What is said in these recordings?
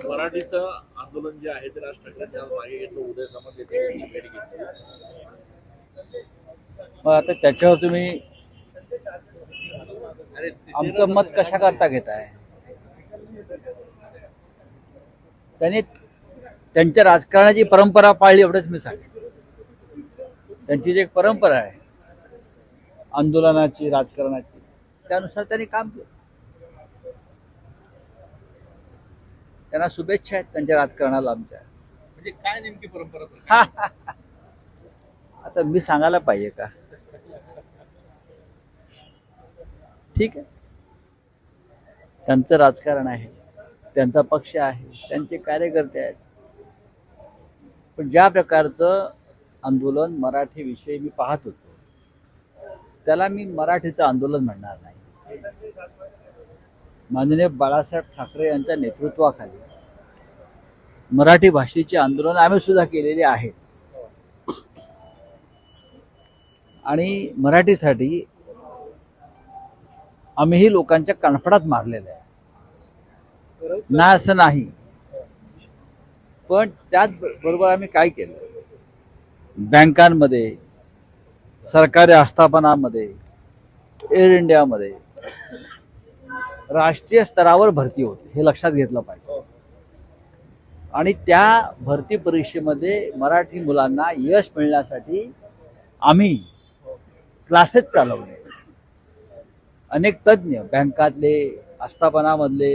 मराठीचं आंदोलन जे आहे ते राज ठाकरेंनी आज मागे घेतलं. उदय येथे भेट घेतली. मग आता त्याच्यावर तुम्ही आमचं मत कशा करता घेताय? त्यांनी त्यांच्या राजकारणाची परंपरा पाळली एवढंच मी सांगेन. त्यांची जी एक परंपरा आहे आंदोलनाची राजकारणाची त्यानुसार त्यांनी काम केलं. त्यांना शुभेच्छा आहेत त्यांच्या राजकारणाला आमच्या. म्हणजे काय नेमकी परंपरा आता मी सांगायला पाहिजे का? ठीक आहे. त्यांचं राजकारण आहे त्यांचा पक्ष आहे त्यांचे कार्यकर्ते आहेत. पण ज्या प्रकारचं आंदोलन मराठी विषयी मी पाहत होतो त्याला मी मराठीचं आंदोलन म्हणणार नाही. माननीय बाळासाहेब ठाकरे यांच्या नेतृत्वाखाली मराठी भाषेचे आंदोलन आम्ही सुद्धा केलेली आहेत आणि मराठीसाठी आम्हीही लोकांच्या कणफडात मारलेलं आहे ना असं नाही. पण त्याच बरोबर आम्ही काय केलं? बँकांमध्ये सरकारी आस्थापनामध्ये एअर इंडियामध्ये राष्ट्रीय स्तरावर भरती होते हे लक्षात घेतलं पाहिजे. आणि त्या भरती परीक्षेमध्ये मराठी मुलांना यश मिळण्यासाठी आम्ही क्लासेस चालवले. अनेक तज्ज्ञ बँकातले आस्थापनामधले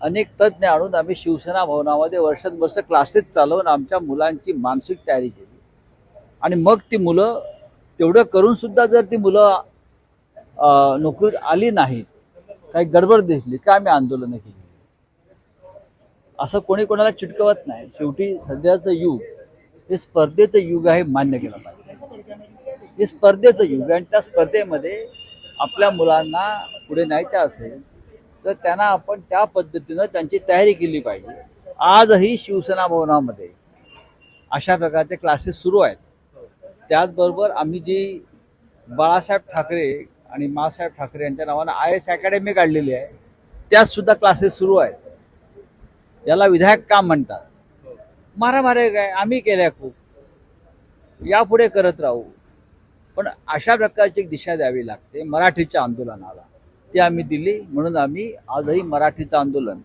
अनेक तज्ज्ञ आणून आम्ही शिवसेना भवनामध्ये वर्षानुवर्ष क्लासेस चालवून आमच्या मुलांची मानसिक तयारी केली. आणि मग ती मुलं तेवढं करून सुद्धा जर ती मुलं नोकरीत आली नाहीत काही गडबड दिसली का आम्ही आंदोलनं केली? असं कोणी कोणाला चिटकवत नाही. शेवटी सध्याचं युग हे स्पर्धेचं युग आहे मान्य केलं पाहिजे. हे स्पर्धेचं युग आहे आणि त्या स्पर्धेमध्ये आपल्या मुलांना पुढे न्यायचं असेल तर त्यांना आपण त्या पद्धतीनं त्यांची तयारी केली पाहिजे. आजही शिवसेना भवनामध्ये अशा प्रकारचे क्लासेस सुरू आहेत. त्याचबरोबर आम्ही जी बाळासाहेब ठाकरे आणि मासाहेब ठाकरे यांच्या नावानं आय एस अकॅडमी काढलेली आहे. त्यात सुद्धा क्लासेस सुरू आहेत. याला विधायक काम म्हणतात. मारामारे काय? आम्ही केल्या खूप. यापुढे करत राहू. पण अशा प्रकारची एक दिशा द्यावी लागते मराठीच्या आंदोलनाला. ती आम्ही दिली. म्हणून आम्ही आजही मराठीचं आंदोलन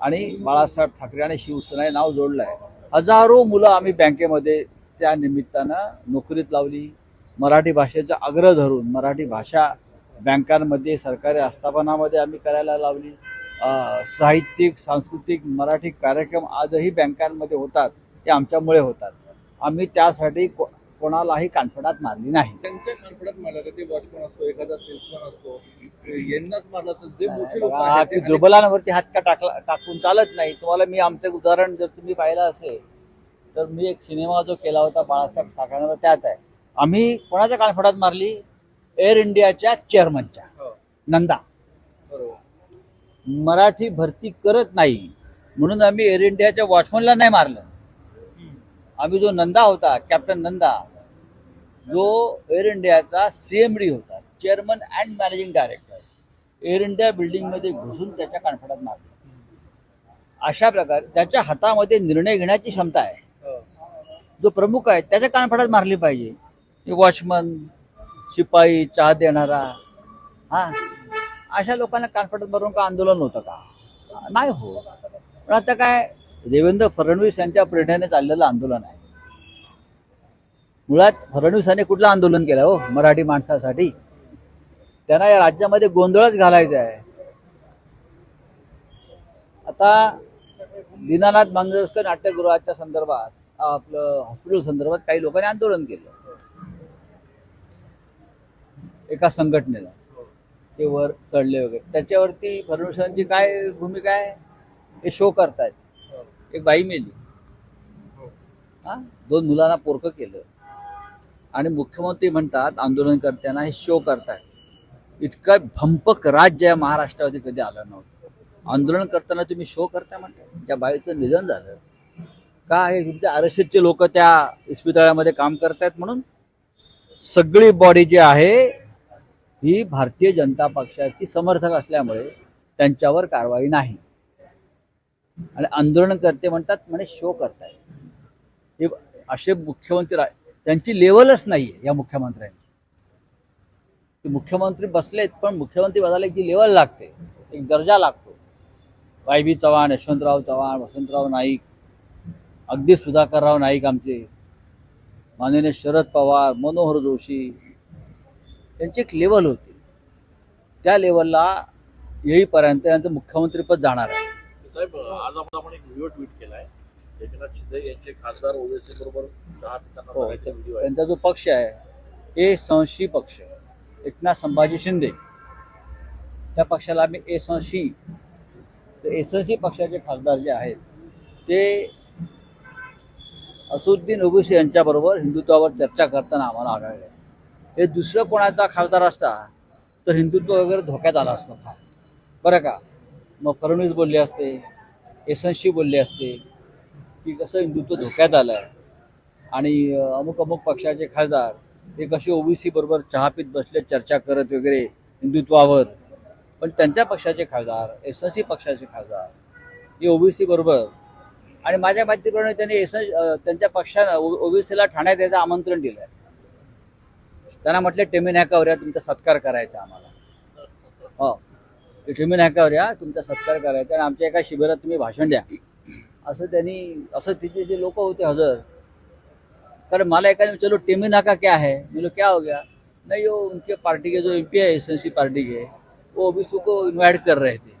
आणि बाळासाहेब ठाकरे आणि शिवसेना हे नाव जोडलं आहे हजारो मुलं आम्ही बँकेमध्ये त्या निमित्तानं नोकरीत लावली. मराठी भाषेचा आग्रह धरून मराठी भाषा बँकांमध्ये सरकारी आस्थापनामध्ये आम्ही करायला लावली. साहित्यिक सांस्कृतिक मराठी कार्यक्रम आजही बँकांमध्ये होतात ते आमच्यामुळे होतात. आम्ही त्यासाठी को- कोणालाही कानफडात मारली नाही. त्यांच्या कॉन्फिडन्स मारला तर ते वॉचमन असतो? एखादा सेल्समन असतो. यांनाच मारला तर जे मोठे लोक बघा, आहेत की ते- दुर्बलांवरती हात का टाकला टाकून चालत नाही. तुम्हाला मी आमचं उदाहरण जर तुम्ही पाहिलं असेल तर मी एक सिनेमा जो केला होता बाळासाहेब ठाकरेंचा त्यात आहे. आम्ही कोणाच्या कानफडात मारली? एअर इंडियाच्या चेअरमनच्या. हो, नंदा. बरोबर. मराठी भरती करत नाही. म्हणून आम्ही एअर इंडियाच्या वॉचमनला नाही मारलं. आम्ही जो नंदा होता कॅप्टन नंदा जो एअर इंडियाचा सीएमडी होता chairman and managing director air India बिल्डिंगमध्ये घुसून त्याच्या कानफडात मारलं. अशा प्रकारे त्याच्या हातामध्ये निर्णय घेण्याची क्षमता आहे. हो. जो प्रमुख आहे त्याच्या कानफडात मारली पाहिजे. वॉचमन शिपाई चहा देणारा. हा? अशा लोकांना कानफटत मारून का आंदोलन होतं का? नाही हो. पण आता काय देवेंद्र फडणवीस यांच्या प्रेरणेने चाललेलं आंदोलन आहे. मुळात फडणवीसांनी कुठलं आंदोलन केलं हो मराठी माणसासाठी? त्यांना या राज्यामध्ये गोंधळच घालायचा आहे. आता दीनानाथ मांजरेकर नाट्यगृहाच्या संदर्भात आपलं हॉस्पिटल संदर्भात काही लोकांनी आंदोलन केलं. एका संघटनेला. ते वर चढले वगैरे. त्याच्यावरती फडणवीसांची काय भूमिका आहे? हे शो करतायत. एक बाई मेली. हा? दोन मुलांना पोरकं केलं. आणि मुख्यमंत्री म्हणतात आंदोलनकर्त्यांना हे शो करतायत. इतकं भंपक राज्य या महाराष्ट्रावरती कधी आलं नव्हतं. आंदोलन करताना तुम्ही शो करता म्हणता त्या बाईचं निधन झालं. का हे तुमच्या आरक्षितचे लोक त्या इस्पितळामध्ये काम करतायत म्हणून? सगळी बॉडी जी आहे ही भारतीय जनता पक्षाची समर्थक असल्यामुळे त्यांच्यावर कारवाई नाही. आणि आंदोलनकर्ते म्हणतात म्हणे शो करताय. हे असे मुख्यमंत्री त्यांची लेवलच नाही आहे या मुख्यमंत्र्यांची. ते मुख्यमंत्री बसलेत पण मुख्यमंत्री बसायला एक लेवल लागते. एक दर्जा लागतो. वाय बी चव्हाण यशवंतराव चव्हाण वसंतराव नाईक अगदी सुधाकरराव नाईक आमचे. माननीय शरद पवार मनोहर जोशी त्यांची एक लेवल होती. त्या लेवलला येईपर्यंत यांचं मुख्यमंत्रीपद जाणार आहे. साहेब आज आपण एक व्हिडिओ ट्विट केलाय. एकनाथ शिंदे यांचे खासदार ओवेसी बरोबर चहा पिताना हो. बघायचा व्हिडिओ आहे. त्यांचा जो पक्ष आहे ए संशी पक्ष एकनाथ संभाजी शिंदे. त्या पक्षाला आम्ही ए संशी तर एसएससी पक्षाचे खासदार जे आहेत ते असुद्दीन ओबीसी यांच्याबरोबर हिंदुत्वावर चर्चा करताना आम्हाला आढळले. हे दुसरं कोणाचा खासदार असता तर हिंदुत्व वगैरे धोक्यात आलं असतं फार. बरं का? मग फडणवीस बोलले असते एसएनशी बोलले असते की कसं हिंदुत्व धोक्यात आलं आहे आणि अमुक अमुक पक्षाचे खासदार हे कसे ओबीसी बरोबर चहा पीत बसले चर्चा करत वगैरे हिंदुत्वावर. पण त्यांच्या पक्षाचे खासदार एस एस सी पक्षाचे खासदार हे ओबीसी बरोबर. आणि माझ्या माहितीप्रमाणे त्यांनी एस त्यांच्या पक्षानं ओबीसीला ठाण्यात यायचं आमंत्रण दिलं आहे त्यांना म्हटले टेमी नाकावर या तुमचा सत्कार करायचा आम्हाला. हो. टेमी नाकावर या तुमचा सत्कार करायचा आणि आमच्या एका शिबिरात तुम्ही भाषण द्या. असं त्यांनी असं तिथे जे लोक होते हजर कारण मला एका चलो टेमी नाका क्या है? बोलो क्या हो गया? नहीं वो उनके पार्टी के जो एम पी है एस पार्टी के वो ओबीसी को इनवाइट कर रहे थे.